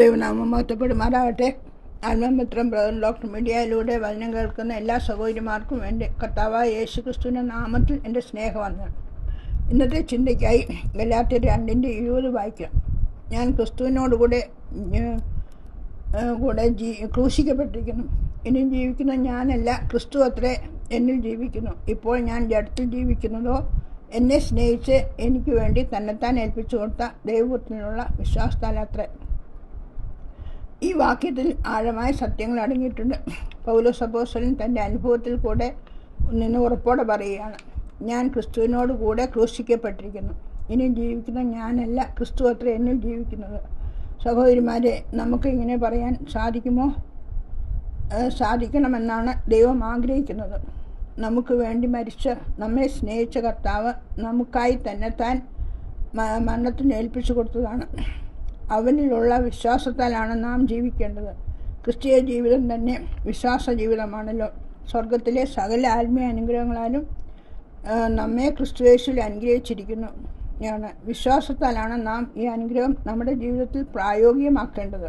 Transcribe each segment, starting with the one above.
ദൈവനാമം മഹത്വപ്പെടുമാറാവട്ടെ ആത്മമിത്രം brother doctor മീഡിയയിലൂടെ വചനം കേൾക്കുന്ന എല്ലാ സഹോദരിമാർക്കും എന്റെ കർത്താവായ യേശു ക്രിസ്തുവിന്റെ നാമത്തിൽ എന്റെ സ്നേഹം വന്നു. ഇന്നത്തെ ചിന്തയ്ക്കായി ഗലാത്തി രണ്ടിന്റെ ഇരുപത് വായിക്കാം. ഞാൻ ക്രിസ്തുവിനോടുകൂടെ കൂടെ ജീ ക്രൂശിക്കപ്പെട്ടിരിക്കുന്നു. ഇനി ജീവിക്കുന്ന ഞാനല്ല ക്രിസ്തു അത്രേ എന്നിൽ ജീവിക്കുന്നു. ഇപ്പോൾ ഞാൻ ജഡത്തിൽ ജീവിക്കുന്നതോ എന്നെ സ്നേഹിച്ച് എനിക്ക് വേണ്ടി തന്നെത്താൻ ഏൽപ്പിച്ചു കൊടുത്ത ദൈവത്തിനുള്ള വിശ്വാസത്താലത്രേ ഈ വാക്യത്തിൽ ആഴമായ സത്യങ്ങൾ അടങ്ങിയിട്ടുണ്ട്. പൗലോസ് അപ്പോസ്തലൻ തന്റെ അനുഭവത്തിൽ കൂടെ നിന്ന് ഉറപ്പോടെ പറയുകയാണ് ഞാൻ ക്രിസ്തുവിനോട് കൂടെ ക്രൂശിക്കപ്പെട്ടിരിക്കുന്നു. ഇനി ജീവിക്കുന്ന ഞാനല്ല ക്രിസ്തു അത്ര എന്നിൽ ജീവിക്കുന്നത്. സഹോദരിമാരെ നമുക്ക് ഇങ്ങനെ പറയാൻ സാധിക്കുമോ? സാധിക്കണമെന്നാണ് ദൈവം ആഗ്രഹിക്കുന്നത്. നമുക്ക് വേണ്ടി മരിച്ച നമ്മെ സ്നേഹിച്ച കർത്താവ് നമുക്കായി തന്നെത്താൻ മരണത്തിന് ഏൽപ്പിച്ചു കൊടുത്തതാണ്. അവനിലുള്ള വിശ്വാസത്താലാണ് നാം ജീവിക്കേണ്ടത്. ക്രിസ്തീയ ജീവിതം തന്നെ വിശ്വാസ ജീവിതമാണല്ലോ സ്വർഗത്തിലെ സകല ആത്മീയ അനുഗ്രഹങ്ങളാലും നമ്മെ ക്രിസ്തുവേശുവിൽ അനുഗ്രഹിച്ചിരിക്കുന്നു. ആണ്. വിശ്വാസത്താലാണ് നാം ഈ അനുഗ്രഹം നമ്മുടെ ജീവിതത്തിൽ പ്രായോഗികമാക്കേണ്ടത്.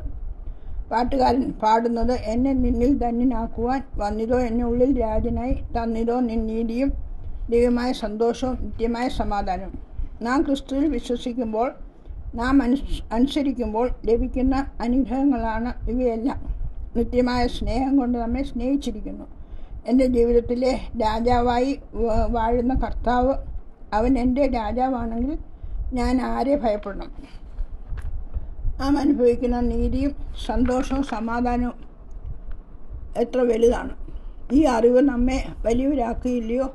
പാട്ടുകാരൻ പാടുന്നത് എന്നെ നിന്നിൽ ധന്യനാക്കുവാൻ വന്നിതോ എന്നെ ഉള്ളിൽ രാജനായി തന്നിതോ നിന്നീതിയും ദൈവമായ സന്തോഷവും നിത്യമായ സമാധാനവും. നാം ക്രിസ്തുവിൽ വിശ്വസിക്കുമ്പോൾ നാം അനുസ് അനുസരിക്കുമ്പോൾ ലഭിക്കുന്ന അനുഗ്രഹങ്ങളാണ് ഇവയെല്ലാം. നിത്യമായ സ്നേഹം കൊണ്ട് നമ്മെ സ്നേഹിച്ചിരിക്കുന്നു. എന്റെ ജീവിതത്തിലെ രാജാവായി വാഴുന്ന കർത്താവ് അവൻ എന്റെ രാജാവാണെങ്കിൽ ഞാൻ ആരെ ഭയപ്പെടണം? നാം അനുഭവിക്കുന്ന നീതിയും സന്തോഷവും സമാധാനവും എത്ര വലുതാണ്. ഈ അറിവ് നമ്മെ വലിയവരാക്കുകയില്ലയോ?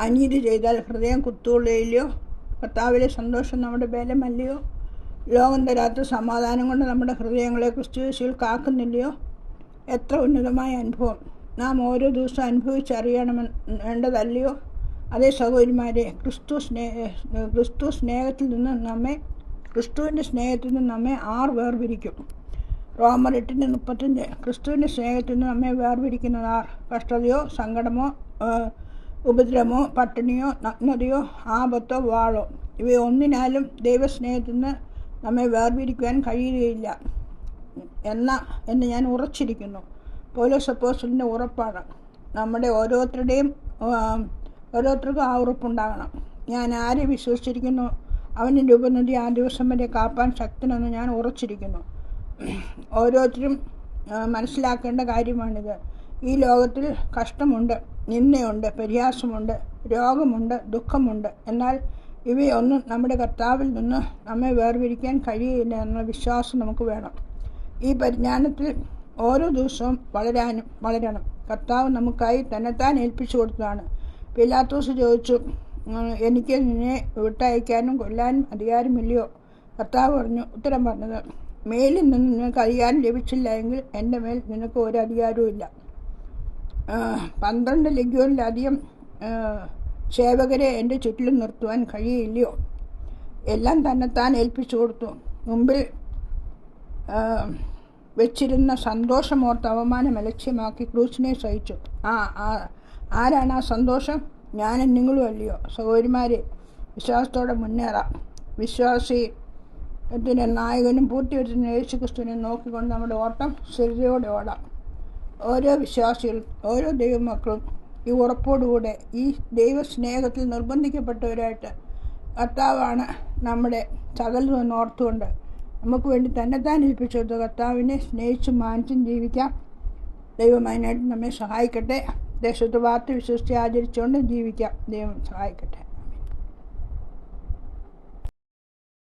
അനീതി ചെയ്താൽ ഹൃദയം കുത്തുകൊള്ളുകയില്ലയോ? കർത്താവിലെ സന്തോഷം നമ്മുടെ ബലമല്ലയോ ലോകം തരാത്ത സമാധാനം കൊണ്ട് നമ്മുടെ ഹൃദയങ്ങളെ ക്രിസ്തുവേശുവിൽ കാക്കുന്നില്ലയോ? എത്ര ഉന്നതമായ അനുഭവം. നാം ഓരോ ദിവസവും അനുഭവിച്ചറിയണമെന്ന് വേണ്ടതല്ലയോ അതേ സഹോദരിമാരെ ക്രിസ്തു സ്നേഹ ക്രിസ്തു സ്നേഹത്തിൽ നിന്ന് നമ്മെ ക്രിസ്തുവിന്റെ സ്നേഹത്തിൽ നിന്ന് നമ്മെ ആർ വേർപിരിക്കും. റോമർ എട്ടിന്റെ മുപ്പത്തഞ്ച് ക്രിസ്തുവിന്റെ സ്നേഹത്തിൽ നിന്ന് നമ്മെ വേർപിരിക്കുന്നത് ആർ കഷ്ടതയോ സങ്കടമോ ഉപദ്രവമോ പട്ടിണിയോ നഗ്നതയോ ആപത്തോ വാളോ. ഇവയൊന്നിനാലും ദൈവസ്നേഹത്തിൽ നിന്ന് നമ്മെ വേർപിരിക്കുവാൻ കഴിയുകയില്ല. എന്ന എന്ന് ഞാൻ ഉറച്ചിരിക്കുന്നു. പോലീസ് അപ്പോസ്റ്റലിന്റെ ഉറപ്പാണ്. നമ്മുടെ ഓരോരുത്തരുടെയും ഓരോരുത്തർക്കും ആ ഉറപ്പുണ്ടാകണം. ഞാൻ ആരെ വിശ്വസിച്ചിരിക്കുന്നു? അവന്റെ രൂപനദി ആ ദിവസം വരെ കാപ്പാൻ ശക്തനെന്ന് ഞാൻ ഉറച്ചിരിക്കുന്നു. ഓരോരുത്തരും മനസ്സിലാക്കേണ്ട കാര്യമാണിത്. ഈ ലോകത്തിൽ കഷ്ടമുണ്ട് നിന്നയുണ്ട് പരിഹാസമുണ്ട് രോഗമുണ്ട് ദുഃഖമുണ്ട്. എന്നാൽ ഇവയൊന്നും നമ്മുടെ കർത്താവിൽ നിന്ന് നമ്മെ വേർപിരിക്കാൻ കഴിയില്ല എന്ന വിശ്വാസം നമുക്ക് വേണം. ഈ പരിജ്ഞാനത്തിൽ ഓരോ ദിവസവും വളരാനും വളരണം. കർത്താവ് നമുക്കായി തന്നെത്താൻ ഏൽപ്പിച്ചു കൊടുത്തതാണ്. പിലാത്തോസ് ചോദിച്ചു എനിക്ക് നിന്നെ വിട്ടയക്കാനും കൊല്ലാനും അധികാരമില്ലയോ? കർത്താവ് പറഞ്ഞു ഉത്തരം പറഞ്ഞത് മേലിൽ നിന്ന് നിനക്ക് അധികാരം ലഭിച്ചില്ല എങ്കിൽ എന്റെ മേൽ നിനക്ക് ഒരു അധികാരവും ഇല്ല. പന്ത്രണ്ട് ലഗ്യോനിലധികം സേവകരെ എന്റെ ചുറ്റിലും നിർത്തുവാൻ കഴിയില്ലയോ? എല്ലാം തന്നെത്താൻ ഏൽപ്പിച്ചു കൊടുത്തു. മുമ്പിൽ വെച്ചിരുന്ന സന്തോഷമോർത്ത് അവമാനം അലക്ഷ്യമാക്കി ക്രൂസിനെ സഹിച്ചു. ആ ആരാണ് ആ സന്തോഷം? ഞാനും നിങ്ങളും അല്ലയോ? സഹോദരിമാരെ വിശ്വാസത്തോടെ മുന്നേറാം. വിശ്വാസി ത്തിന്റെ നായകനും പൂർത്തിവരുന്ന യേശു ക്രിസ്തുവിനെ നോക്കിക്കൊണ്ട് നമ്മുടെ ഓട്ടം സ്ഥിരതയോടെ ഓടാം. ഓരോ വിശ്വാസികൾ ഓരോ ദൈവമക്കളും ഈ ഉറപ്പോടുകൂടെ ഈ ദൈവസ്നേഹത്തിൽ നിർബന്ധിക്കപ്പെട്ടവരായിട്ട് കർത്താവാണ് നമ്മുടെ സകലതെന്ന് ഓർത്തുകൊണ്ട് നമുക്ക് വേണ്ടി തന്നെത്താൻ താൻ കൊടുത്ത കർത്താവിനെ സ്നേഹിച്ചും മാനിച്ചും ജീവിക്കാം. ദൈവം അതിനായിട്ട് നമ്മെ സഹായിക്കട്ടെ. ദേശത്ത് വാർത്ത വിശ്വസിച്ച് ആചരിച്ചുകൊണ്ട് ജീവിക്കാം. ദൈവം സഹായിക്കട്ടെ.